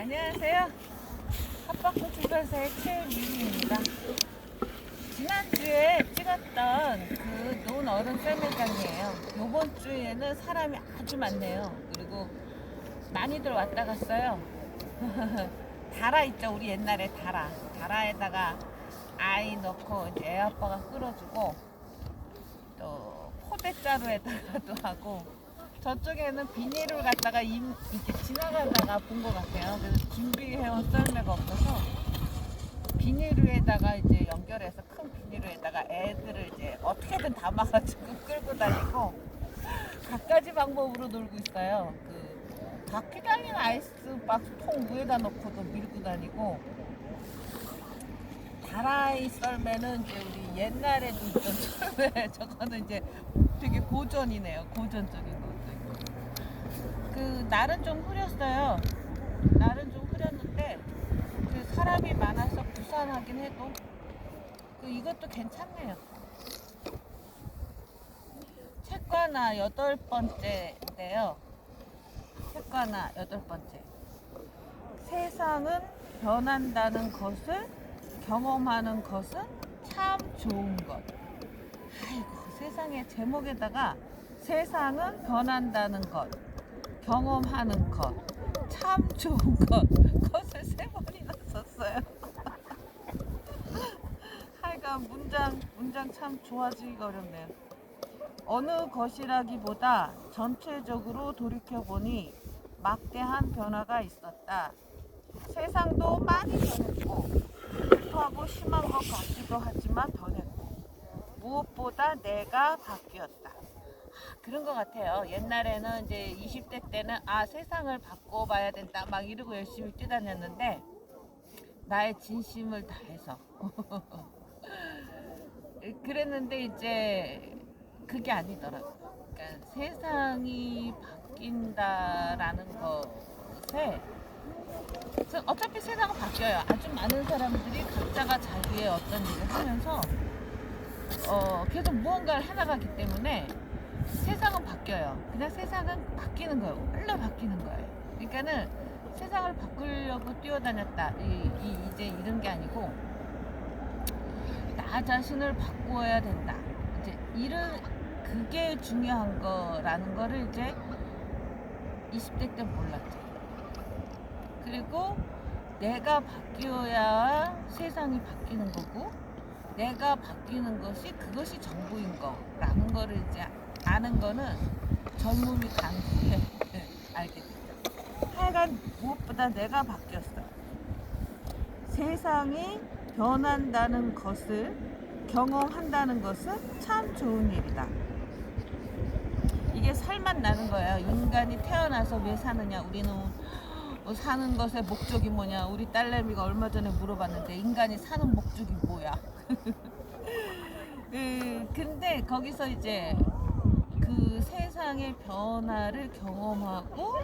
안녕하세요. 핫바꾸 출발사의 최유미입니다. 지난주에 찍었던 그 노은 어른 썰매장이에요. 요번 주에는 사람이 아주 많네요. 그리고 많이들 왔다 갔어요. 다라 있죠, 우리 옛날에 다라. 다라에다가 아이 넣고 이제 애 아빠가 끌어주고 또 포대자루에다가도 하고 저쪽에는 비닐을 갖다가 임, 이렇게 지나가다가 본 것 같아요. 그래서 준비해온 썰매가 없어서 비닐에다가 이제 연결해서 큰 비닐에다가 애들을 이제 어떻게든 담아가지고 끌고 다니고 갖가지 방법으로 놀고 있어요. 그 바퀴 달린 아이스박스 통 위에다 놓고도 밀고 다니고 다라이 썰매는 이제 우리 옛날에도 있던 썰매 저거는 이제 되게 고전이네요. 고전적인. 그 날은 좀 흐렸어요. 날은 좀 흐렸는데 그 사람이 많아서 부산하긴 해도 그 이것도 괜찮네요. 책과나 여덟 번째인데요. 책과나 여덟 번째. 세상은 변한다는 것을 경험하는 것은 참 좋은 것. 아이고, 세상의 제목에다가 세상은 변한다는 것, 경험하는 것, 참 좋은 것, 것을 세 번이나 썼어요. 하여간 문장, 문장 참 좋아지기가 어렵네요. 어느 것이라기보다 전체적으로 돌이켜보니 막대한 변화가 있었다. 세상도 많이 변했고, 급하고 심한 것 같기도 하지만 변했고, 무엇보다 내가 바뀌었다. 아, 그런 것 같아요. 옛날에는 이제 20대 때는 아 세상을 바꿔봐야 된다 막 이러고 열심히 뛰다녔는데 나의 진심을 다해서 그랬는데 이제 그게 아니더라고요. 그러니까 세상이 바뀐다라는 것에 어차피 세상은 바뀌어요. 아주 많은 사람들이 각자가 자기의 어떤 일을 하면서 어, 계속 무언가를 해나가기 때문에 바뀌어요. 그냥 세상은 바뀌는 거예요. 원래 바뀌는 거예요. 그러니까는 세상을 바꾸려고 뛰어다녔다. 이, 이, 이제 이런 게 아니고 나 자신을 바꾸어야 된다. 이제 이런 그게 중요한 거라는 거를 이제 20대 때 몰랐죠. 그리고 내가 바뀌어야 세상이 바뀌는 거고 내가 바뀌는 것이 그것이 전부인 거라는 거를 이제 아는 거는 젊음이 간 후에 알게 됐죠. 하여간 무엇보다 내가 바뀌었어. 세상이 변한다는 것을 경험한다는 것은 참 좋은 일이다. 이게 살만 나는 거예요. 인간이 태어나서 왜 사느냐? 우리는 어, 사는 것의 목적이 뭐냐? 우리 딸내미가 얼마 전에 물어봤는데 인간이 사는 목적이 뭐야? 그, 근데 거기서 이제 그 세상의 변화를 경험하고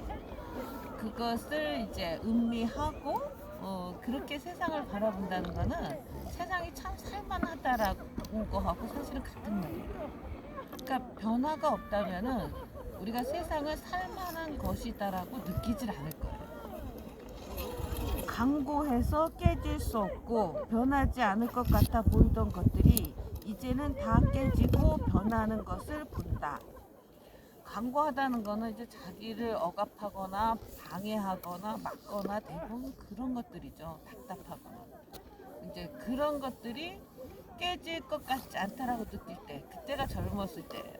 그것을 이제 음미하고 어, 그렇게 세상을 바라본다는 거는 세상이 참 살만하다라는 거하고 사실은 같은 말이에요. 그러니까 변화가 없다면은 우리가 세상을 살만한 것이다라고 느끼질 않을 거예요. 강고해서 깨질 수 없고 변하지 않을 것 같아 보이던 것들이 이제는 다 깨지고 변하는 것을 본다. 강고하다는 거는 이제 자기를 억압하거나 방해하거나 막거나 대부분 그런 것들이죠. 답답하거나. 이제 그런 것들이 깨질 것 같지 않다라고 느낄 때, 그때가 젊었을 때예요.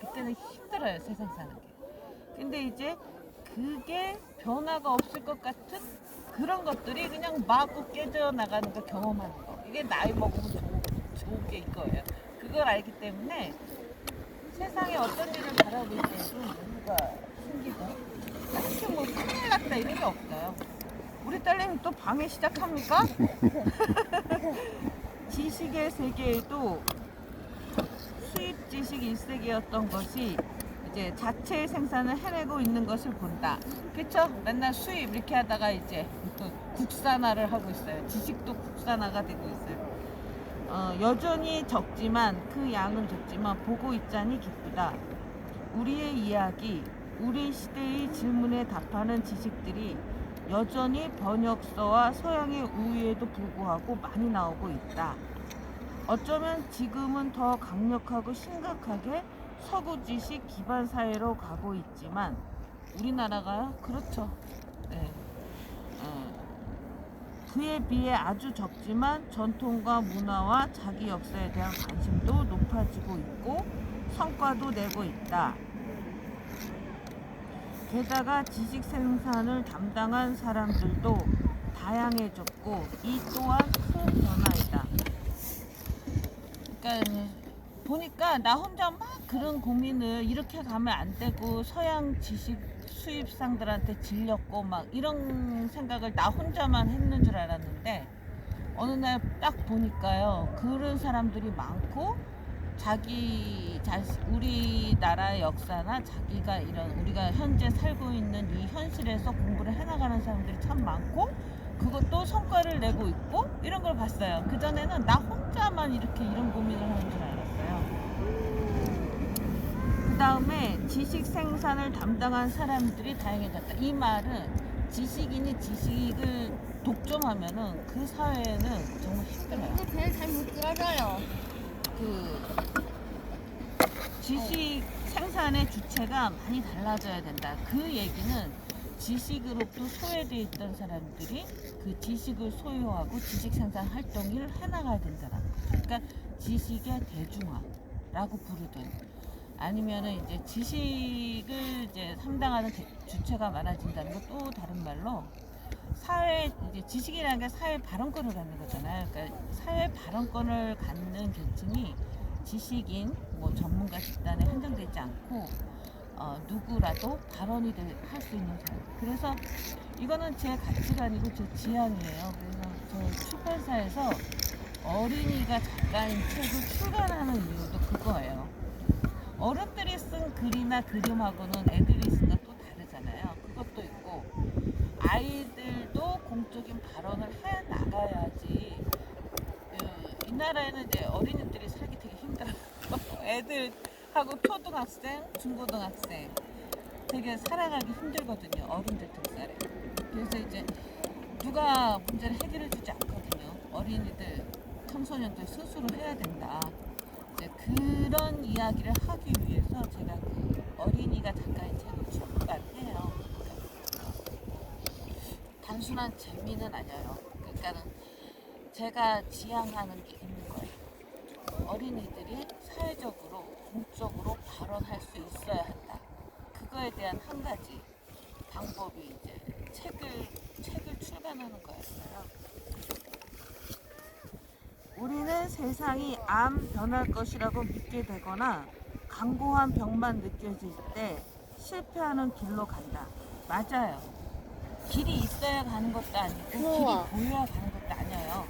그때는 힘들어요, 세상 사는 게. 근데 이제 그게 변화가 없을 것 같은 그런 것들이 그냥 마구 깨져 나가는 거 경험하는 거. 이게 나이 먹으면 좋은, 게 이거예요. 그걸 알기 때문에 세상에 어떤 일을 바라볼 때도 뭔가 생기고 딱히 뭐 큰일 났다 이런 게 없어요. 우리 딸내미 또 방해 시작합니까? 지식의 세계에도 수입 지식 일세계였던 것이 이제 자체 생산을 해내고 있는 것을 본다. 그쵸? 맨날 수입 이렇게 하다가 이제 국산화를 하고 있어요. 지식도 국산화가 되고 있어요. 어, 여전히 적지만 그 양은 적지만 보고 있자니 기쁘다. 우리의 이야기, 우리 시대의 질문에 답하는 지식들이 여전히 번역서와 서양의 우위에도 불구하고 많이 나오고 있다. 어쩌면 지금은 더 강력하고 심각하게 서구 지식 기반 사회로 가고 있지만 우리나라가요? 그렇죠. 네. 어, 그에 비해 아주 적지만 전통과 문화와 자기 역사에 대한 관심도 높아지고 있고 성과도 내고 있다. 게다가 지식 생산을 담당한 사람들도 다양해졌고 이 또한 큰 변화이다. 그러니까 보니까 나 혼자 막 그런 고민을 이렇게 가면 안 되고 서양 지식 수입상들한테 질렸고 막 이런 생각을 나 혼자만 했는 줄 알았는데 어느 날 딱 보니까요 그런 사람들이 많고 자기 자신 우리나라의 역사나 자기가 이런 우리가 현재 살고 있는 이 현실에서 공부를 해나가는 사람들이 참 많고 그것도 성과를 내고 있고 이런 걸 봤어요. 그 전에는 나 혼자만 이렇게 이런 고민을 하는 줄 알았어요. 그 다음에 지식 생산을 담당한 사람들이 다양해졌다. 이 말은 지식인이 지식을 독점하면은 그 사회는 정말 힘들어요. 근데 배를 잘못 들어줘요. 그 지식 생산의 주체가 많이 달라져야 된다. 그 얘기는 지식으로부터 소외되어 있던 사람들이 그 지식을 소유하고 지식 생산 활동을 해나가야 된다는 거. 그러니까 지식의 대중화라고 부르든 아니면은 이제 지식을 이제 담당하는 대- 주체가 많아진다는 건또 다른 말로 사회 이제 지식이라는 게 사회 발언권을 갖는 거잖아요. 그러니까 사회 발언권을 갖는 계층이 지식인 뭐 전문가 집단에 한정되어 있지 않고 어, 누구라도 발언이 할 수 있는 사람. 그래서 이거는 제 가치관이고 제 지향이에요. 그래서 저 출판사에서 어린이가 작가인 책을 출간하는 이유도 그거예요. 어른들이 쓴 글이나 그림하고는 애들이 쓴건또 다르잖아요. 그것도 있고 아이들도 공적인 발언을 해 나가야지. 그, 이 나라에는 이제 어린이들이 살기 되게 힘들어요. 애들하고 초등학생, 중고등학생 되게 살아가기 힘들거든요. 어른들 등살에. 그래서 이제 누가 문제를 해결해 주지 않거든요. 어린이들, 청소년들 스스로 해야 된다. 이제 그런 이야기를 하기 위해서 제가 그 어린이가 작가인 책을 출간 해요. 그러니까 단순한 재미는 아니에요. 그러니까는 제가 지향하는 게 있는 거예요. 어린이들이 사회적으로 공적으로 발언할 수 있어야 한다. 그거에 대한 한 가지 방법이 이제 책을 책을 출간하는 거였어요. 우리는 세상이 암 변할 것이라고 믿게 되거나 강고한 병만 느껴질 때 실패하는 길로 간다. 맞아요. 길이 있어야 가는 것도 아니고 우와. 길이 보여야 가는 것도 아니에요.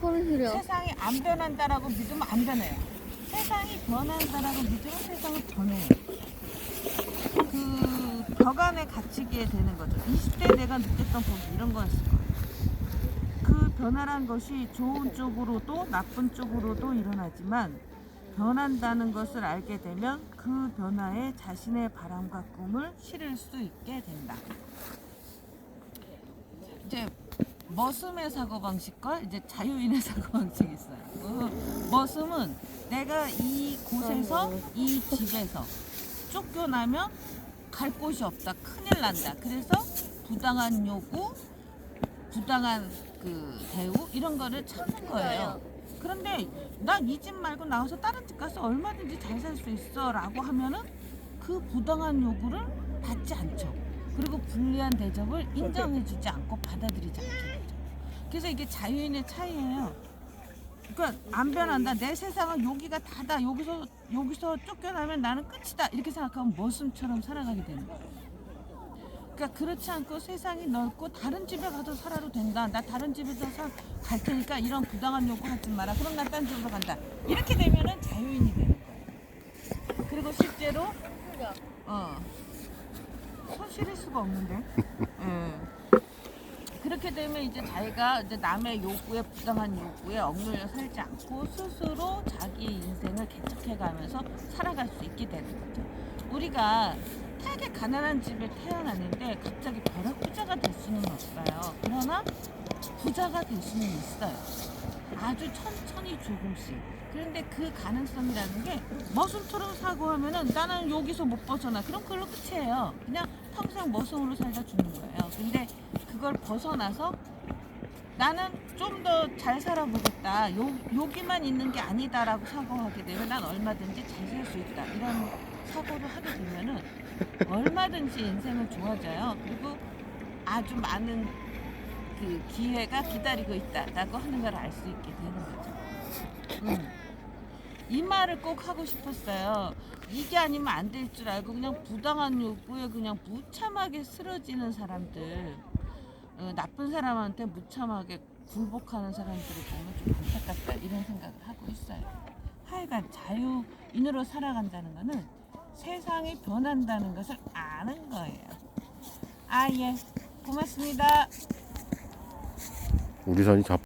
소리 지려. 세상이 안 변한다라고 믿으면 안 변해요. 세상이 변한다라고 믿으면 세상은 변해요. 그 벽 안에 갇히게 되는 거죠. 20대 내가 느꼈던 법 이런 거였을 거예요. 그 변화란 것이 좋은 쪽으로도 나쁜 쪽으로도 일어나지만 변한다는 것을 알게 되면 그 변화에 자신의 바람과 꿈을 실을 수 있게 된다. 이제 머슴의 사고 방식과 이제 자유인의 사고 방식이 있어요. 그 머슴은 내가 이 곳에서 이 집에서 쫓겨나면 갈 곳이 없다. 큰일 난다. 그래서 부당한 요구, 부당한 그 대우 이런 거를 참는 거예요. 그런데 난 이 집 말고 나와서 다른 집 가서 얼마든지 잘 살 수 있어라고 하면은 그 부당한 요구를 받지 않죠. 그리고 불리한 대접을 인정해주지 않고 받아들이지 않게 되죠. 그래서 이게 자유인의 차이예요. 그러니까 안 변한다. 내 세상은 여기가 다다. 여기서 여기서 쫓겨나면 나는 끝이다. 이렇게 생각하면 머슴처럼 살아가게 되는 거예요. 그러니까 그렇지 않고 세상이 넓고 다른 집에 가서 살아도 된다. 나 다른 집에서 살, 갈 테니까 이런 부당한 요구 하지 마라. 그럼 나 딴 집으로 간다. 이렇게 되면은 자유인이 되는 거예요. 그리고 실제로 어 손 실을 수가 없는데. 예. 그렇게 되면 이제 자기가 이제 남의 요구에 부당한 요구에 억눌려 살지 않고 스스로 자기 인생을 개척해 가면서 살아갈 수 있게 되는 거죠. 우리가 되게 가난한 집에 태어났는데 갑자기 벼락 부자가 될 수는 얼마나 부자가 될 수는 있어요. 아주 천천히 조금씩. 그런데 그 가능성이라는 게 머슴처럼 사고 하면은 나는 여기서 못 벗어나. 그럼 그걸로 끝이에요. 그냥 평생 머슴으로 살다 죽는 거예요. 근데 그걸 벗어나서 나는 좀 더 잘 살아보겠다. 요, 여기만 있는 게 아니다라고 사고하게 되면 난 얼마든지 잘 살 수 있다. 이런 사고를 하게 되면은 얼마든지 인생은 좋아져요. 그리고 아주 많은 그 기회가 기다리고 있다라고 하는 걸 알 수 있게 되는 거죠. 음. 이 말을 꼭 하고 싶었어요. 이게 아니면 안 될 줄 알고 그냥 부당한 요구에 그냥 무참하게 쓰러지는 사람들, 어, 나쁜 사람한테 무참하게 굴복하는 사람들을 보면 좀 안타깝다 이런 생각을 하고 있어요. 하여간 자유인으로 살아간다는 것은 세상이 변한다는 것을 아는 거예요. 아 예, 고맙습니다. 우리 산이 잡